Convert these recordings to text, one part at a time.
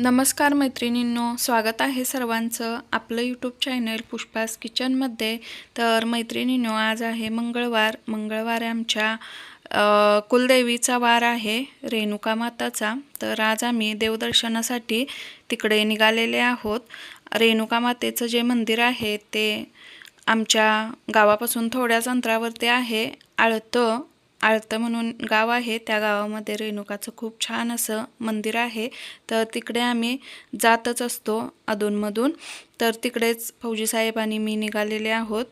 नमस्कार मैत्रिणींनो स्वागत आहे सर्वांचं आपलं यूट्यूब चॅनल पुष्पास किचनमध्ये तर मैत्रिणींनो आज आहे मंगळवार. मंगळवार आमच्या कुलदेवीचा वार आहे रेणुका माताचा. तर आज आम्ही देवदर्शनासाठी तिकडे निघालेले आहोत. रेणुका मातेचं जे मंदिर आहे ते आमच्या गावापासून थोड्याच अंतरावरती आहे. आळतं आळतं म्हणून गाव आहे. त्या गावामध्ये रेणुकाचं खूप छान असं मंदिर आहे. तर तिकडे आम्ही जातच असतो अधूनमधून. तर तिकडेच फौजी साहेब आणि मी निघालेले आहोत.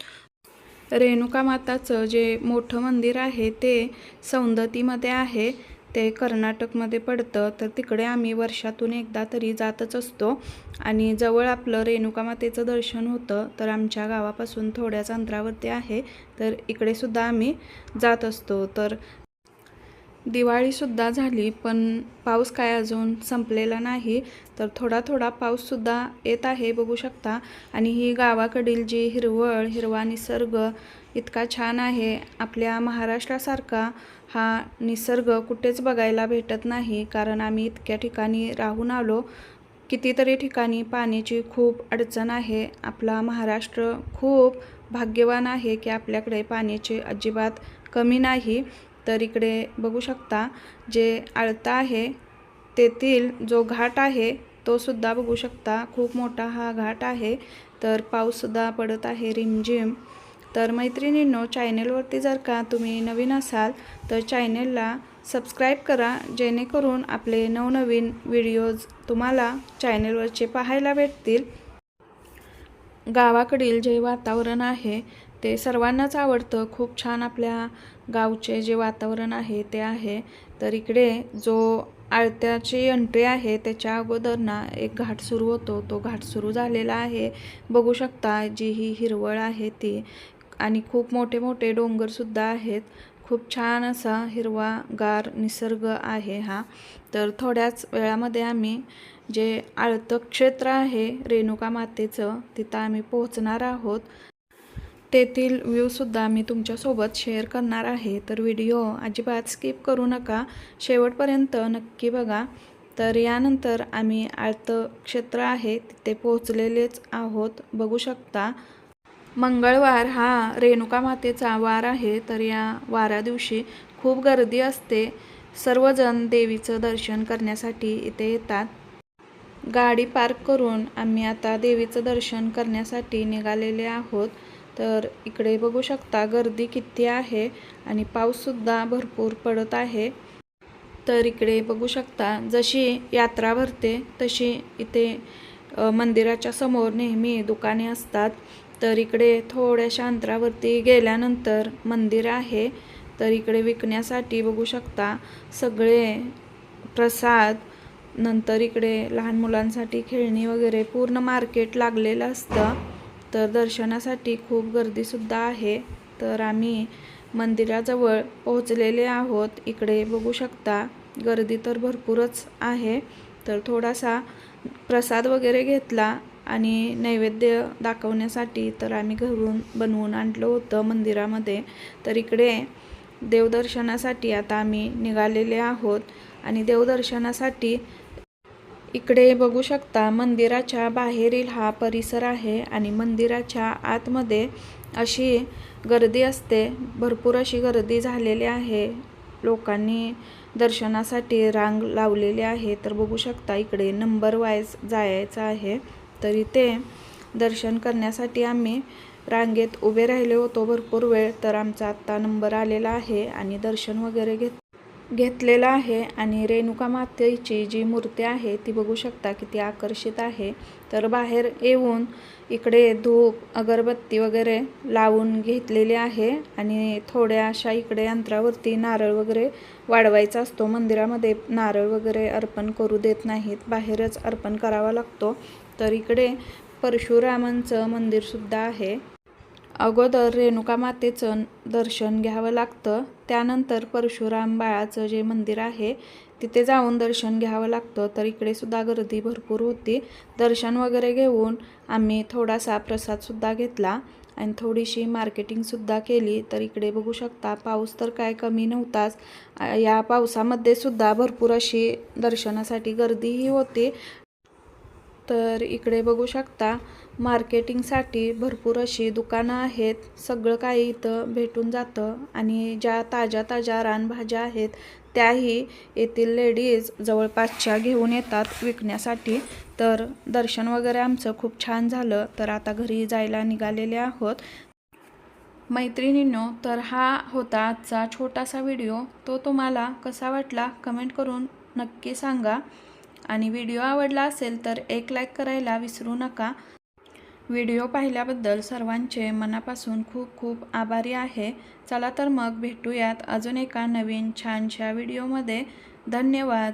रेणुका माताचं जे मोठं मंदिर आहे ते सौंदतीमध्ये आहे. ते कर्नाटकमध्ये पडतं तर तिकडे आम्ही वर्षातून एकदा तरी जातच असतो. आणि जवळ आपलं रेणुका मातेचं दर्शन होतं तर आमच्या गावापासून थोड्याच अंतरावरती आहे तर इकडे सुद्धा आम्ही जात असतो. तर दिवाळीसुद्धा झाली पण पाऊस काय अजून संपलेला नाही तर थोडा थोडा पाऊससुद्धा येत आहे बघू शकता. आणि ही गावाकडील जी हिरवळ हिरवा निसर्ग इतका छान आहे. आपल्या महाराष्ट्रासारखा हा निसर्ग कुठेच बघायला भेटत नाही कारण आम्ही इतक्या ठिकाणी राहून आलो. कितीतरी ठिकाणी पाण्याची खूप अडचण आहे. आपला महाराष्ट्र खूप भाग्यवान आहे की आपल्याकडे पाण्याची अजिबात कमी नाही. तर इकडे बघू शकता जे आळता आहे तेथील जो घाट आहे तो सुद्धा बघू शकता. खूप मोठा हा घाट आहे. तर पाऊससुद्धा पडत आहे रिमझिम. तर मैत्रिणींनो चॅनेलवरती जर का तुम्ही नवीन असाल तर चॅनेलला सबस्क्राईब करा जेणेकरून आपले नवनवीन व्हिडिओज तुम्हाला चॅनेलवरचे पाहायला भेटतील. गावाकडील जे वातावरण आहे ते सर्वांनाच आवडतं. खूप छान आपल्या गावचे जे वातावरण आहे ते आहे. तर इकडे जो आळत्याची एंट्री आहे त्याच्या अगोदर ना एक घाट सुरू होतो. तो घाट सुरू झालेला आहे. बघू शकता जी ही हिरवळ आहे ती. आणि खूप मोठे मोठे डोंगरसुद्धा आहेत. खूप छान असा हिरवा गार निसर्ग आहे हा. तर थोड्याच वेळामध्ये आम्ही जे आळतं क्षेत्र आहे रेणुका मातेचं तिथं आम्ही पोहोचणार आहोत. तेथील व्ह्यूसुद्धा मी तुमच्यासोबत शेअर करणार आहे. तर व्हिडिओ अजिबात स्किप करू नका. शेवटपर्यंत नक्की बघा. तर यानंतर आम्ही आळतं क्षेत्र आहे. तिथे पोहोचलेलेच आहोत. बघू शकता. मंगळवार हा रेणुका मातेचा वार आहे. तर या वारा दिवशी खूप गर्दी असते. सर्वजण देवीचं दर्शन करण्यासाठी इथे येतात. गाडी पार्क करून आम्ही आता देवीचं दर्शन करण्यासाठी निघालेले आहोत. तर इकडे बघू शकता गर्दी किती आहे आणि पाऊससुद्धा भरपूर पडत आहे. तर इकडे बघू शकता जशी यात्रा भरते तशी इथे मंदिराच्या समोर नेहमी दुकाने असतात. तर इकडे थोड्याशा अंतरावरती गेल्यानंतर मंदिर आहे. तर इकडे विकण्यासाठी बघू शकता सगळे प्रसाद नंतर इकडे लहान मुलांसाठी खेळणी वगैरे पूर्ण मार्केट लागलेलं असतं. तर दर्शनासाठी खूप गर्दीसुद्धा आहे. तर आम्ही मंदिराजवळ पोहोचलेले आहोत. इकडे बघू शकता गर्दी तर भरपूरच आहे. तर थोडासा प्रसाद वगैरे घेतला आणि नैवेद्य दाखवण्यासाठी तर आम्ही घरून बनवून आणलं होतं मंदिरामध्ये. तर इकडे देवदर्शनासाठी आता आम्ही निघालेले आहोत आणि देवदर्शनासाठी इकडे बघू शकता मंदिराच्या बाहेरील हा परिसर आहे आणि मंदिराच्या आतमध्ये अशी गर्दी असते. भरपूर अशी गर्दी झालेली आहे. लोकांनी दर्शनासाठी रांग लावलेली आहे. तर बघू शकता इकडे नंबर वाईज जायचं आहे. तर इथे दर्शन करण्यासाठी आम्ही रांगेत उभे राहिले होतो भरपूर वेळ. तर आमचा आत्ता नंबर आलेला आहे आणि दर्शन वगैरे घेत घेतलेलं आहे आणि रेणुका मातेची जी मूर्ती आहे ती बघू शकता किती आकर्षित आहे. तर बाहेर येऊन इकडे धूप अगरबत्ती वगैरे लावून घेतलेली आहे आणि थोड्याशा इकडे अंतरावरती नारळ वगैरे वाढवायचा असतो. मंदिरामध्ये नारळ वगैरे अर्पण करू देत नाहीत. बाहेरच अर्पण करावा लागतो. तर इकडे परशुरामांचं मंदिरसुद्धा आहे. अगोदर रेणुका मातेचं दर्शन घ्यावं लागतं. त्यानंतर परशुराम बाळाचं जे मंदिर आहे तिथे जाऊन दर्शन घ्यावं लागतं. तर इकडे सुद्धा गर्दी भरपूर होती. दर्शन वगैरे घेऊन आम्ही थोडासा प्रसादसुद्धा घेतला आणि थोडीशी मार्केटिंगसुद्धा केली. तर इकडे बघू शकता पाऊस तर काय कमी नव्हताच. या पावसामध्ये सुद्धा भरपूर अशी दर्शनासाठी गर्दीही होती. तर इकडे बघू शकता मार्केटिंगसाठी भरपूर अशी दुकानं आहेत. सगळं काही इथं भेटून जातं आणि ज्या ताज्या ताज्या रानभाज्या आहेत त्याही येथील लेडीज जवळपासच्या घेऊन येतात विकण्यासाठी. तर दर्शन वगैरे आमचं खूप छान झालं तर आता घरी जायला निघालेले आहोत. मैत्रिणींनो तर हा होता आजचा छोटासा व्हिडिओ. तो तुम्हाला कसा वाटला कमेंट करून नक्की सांगा. आणि व्हिडिओ आवडला असेल तर एक लाईक करायला विसरू नका. व्हिडिओ पाहिल्याबद्दल सर्वांचे मनापासून खूप खूप आभारी आहे. चला तर मग भेटूयात अजून एका नवीन छानशा व्हिडिओमध्ये. धन्यवाद.